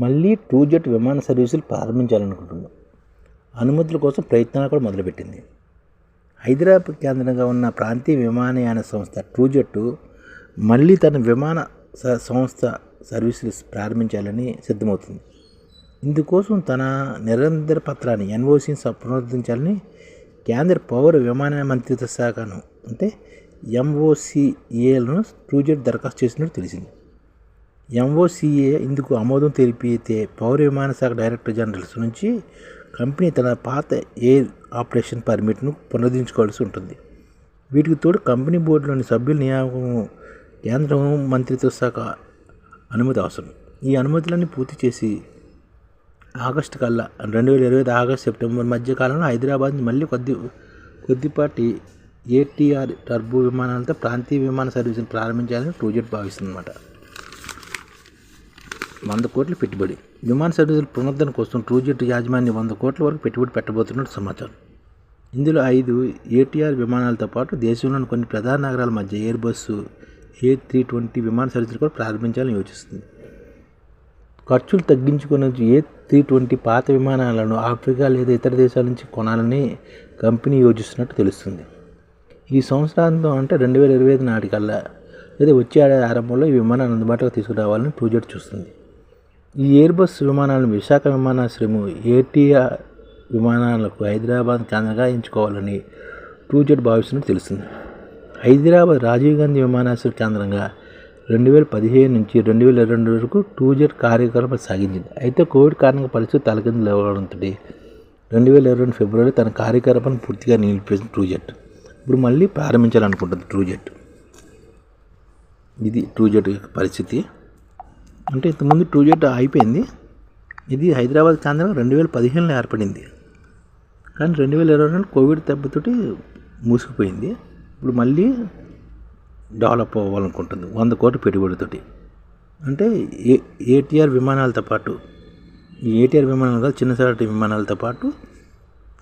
మళ్ళీ two jet విమాన సర్వీసులు ప్రారంభించాలనుకుంటున్నాం. అనుమతుల కోసం ప్రయత్నాలు కూడా మొదలుపెట్టింది. హైదరాబాద్ కేంద్రంగా ఉన్న ప్రాంతీయ విమానయాన సంస్థ ట్రూజెట్ మళ్ళీ తన విమాన సంస్థ సర్వీసులు ప్రారంభించాలని సిద్ధమవుతుంది. ఇందుకోసం తన నిరంతర పత్రాన్ని ఎన్ఓసిని పునరుద్ధరించాలని కేంద్ర పౌర విమానయాన మంత్రిత్వ శాఖను అంటే ఎంఓసిఏలను ట్రూజెట్ దరఖాస్తు చేసినట్టు తెలిసింది. ఎంఓసిఏ ఇందుకు ఆమోదం తెలిపితే పౌర విమాన శాఖ డైరెక్టర్ జనరల్స్ నుంచి కంపెనీ తన పాత ఎయిర్ ఆపరేషన్ పర్మిట్ను పునరుద్ధరించుకోవాల్సి ఉంటుంది. వీటికి తోడు కంపెనీ బోర్డులోని సభ్యుల నియామకం కేంద్ర హోం మంత్రిత్వ శాఖ అనుమతి అవసరం. ఈ అనుమతులన్నీ పూర్తి చేసి ఆగస్టు కల్లా రెండు వేల ఇరవై ఐదు ఆగస్టు సెప్టెంబర్ మధ్య కాలంలో హైదరాబాద్ నుంచి మళ్ళీ కొద్ది కొద్దిపాటి ఏటీఆర్ టర్బో విమానాలతో ప్రాంతీయ విమాన సర్వీసులు ప్రారంభించాలని ట్రూజెట్ భావిస్తుందన్నమాట. వంద కోట్ల పెట్టుబడి. విమాన సర్వీసుల పునరుద్ధరణ కోసం ట్రూజెట్ యాజమాన్యం వంద కోట్ల వరకు పెట్టుబడి పెట్టబోతున్నట్టు సమాచారం. ఇందులో ఐదు ఏటీఆర్ విమానాలతో పాటు దేశంలోని కొన్ని ప్రధాన నగరాల మధ్య Airbus A three twenty విమాన సర్వీసులు కూడా ప్రారంభించాలని యోచిస్తుంది. ఖర్చులు తగ్గించుకునే ఏ త్రీ ట్వంటీ పాత విమానాలను ఆఫ్రికా లేదా ఇతర దేశాల నుంచి కొనాలని కంపెనీ యోచిస్తున్నట్టు తెలుస్తుంది. ఈ సంవత్సరాంతం అంటే రెండు వేల ఇరవై ఐదు నాటికల్లా లేదా వచ్చే ఏడాది ఆరంభంలో ఈ విమానాన్ని అందుబాటులోకి తీసుకురావాలని ప్రొజెక్ట్ చూస్తుంది. ఈ ఎయిర్ బస్ విమానాలను విశాఖ విమానాశ్రయం ఏటీఆర్ విమానాలకు హైదరాబాద్ కేంద్రంగా ఎంచుకోవాలని ట్రూజెట్ భావిస్తున్నట్టు తెలుస్తుంది. హైదరాబాద్ రాజీవ్ గాంధీ విమానాశ్రయం కేంద్రంగా రెండు వేల పదిహేను నుంచి రెండు వేల ఇరవై రెండు వరకు టూజెట్ కార్యకలాపాలు సాగించింది. అయితే కోవిడ్ కారణంగా పరిస్థితి తలకిందులు అవ్వడంతో రెండు వేల ఇరవై రెండు ఫిబ్రవరి తన కార్యకలాపాన్ని పూర్తిగా నిలిపేసింది ట్రూజెట్ ఇప్పుడు మళ్ళీ ప్రారంభించాలనుకుంటుంది ట్రూజెట్ ఇది టూ యొక్క పరిస్థితి. అంటే ఇంతకుముందు టూ జెడ్ అయిపోయింది. ఇది హైదరాబాద్ కేంద్రం రెండు వేల పదిహేనులో ఏర్పడింది. కానీ రెండు వేల ఇరవై రెండు కోవిడ్ దెబ్బతోటి మూసుకుపోయింది. ఇప్పుడు మళ్ళీ డెవలప్ అవ్వాలనుకుంటుంది. వంద కోట్ల పెట్టుబడితోటి. అంటే ఏ ఏటీఆర్ విమానాలతో పాటు ఈ ఏటీఆర్ విమానాలు కాదు చిన్న చిన్నసాటి విమానాలతో పాటు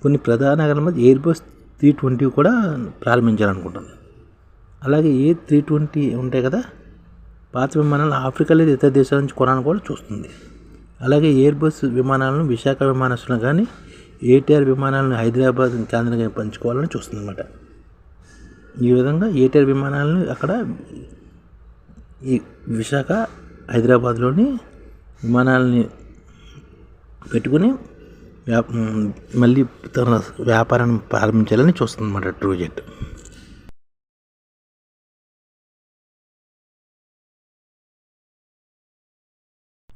కొన్ని ప్రధాన నగరాల మధ్య ఎయిర్ బస్ త్రీ ట్వంటీ కూడా ప్రారంభించాలనుకుంటుంది. అలాగే ఏ త్రీ ట్వంటీ ఉంటాయి కదా పాత విమానాలు ఆఫ్రికా లేదా ఇతర దేశాల నుంచి కొనాలని కూడా చూస్తుంది. అలాగే ఎయిర్ బస్ విమానాలను విశాఖ విమానాశ్రయం కానీ ఏటీఆర్ విమానాలను హైదరాబాద్ కేంద్రంగా పంచుకోవాలని చూస్తుంది అనమాట ఈ విధంగా ఏటీఆర్ విమానాలను అక్కడ ఈ విశాఖ హైదరాబాద్లోని విమానాలని పెట్టుకుని వ్యా మళ్ళీ తన వ్యాపారాన్ని ప్రారంభించాలని చూస్తుంది అనమాట ట్రూజెట్.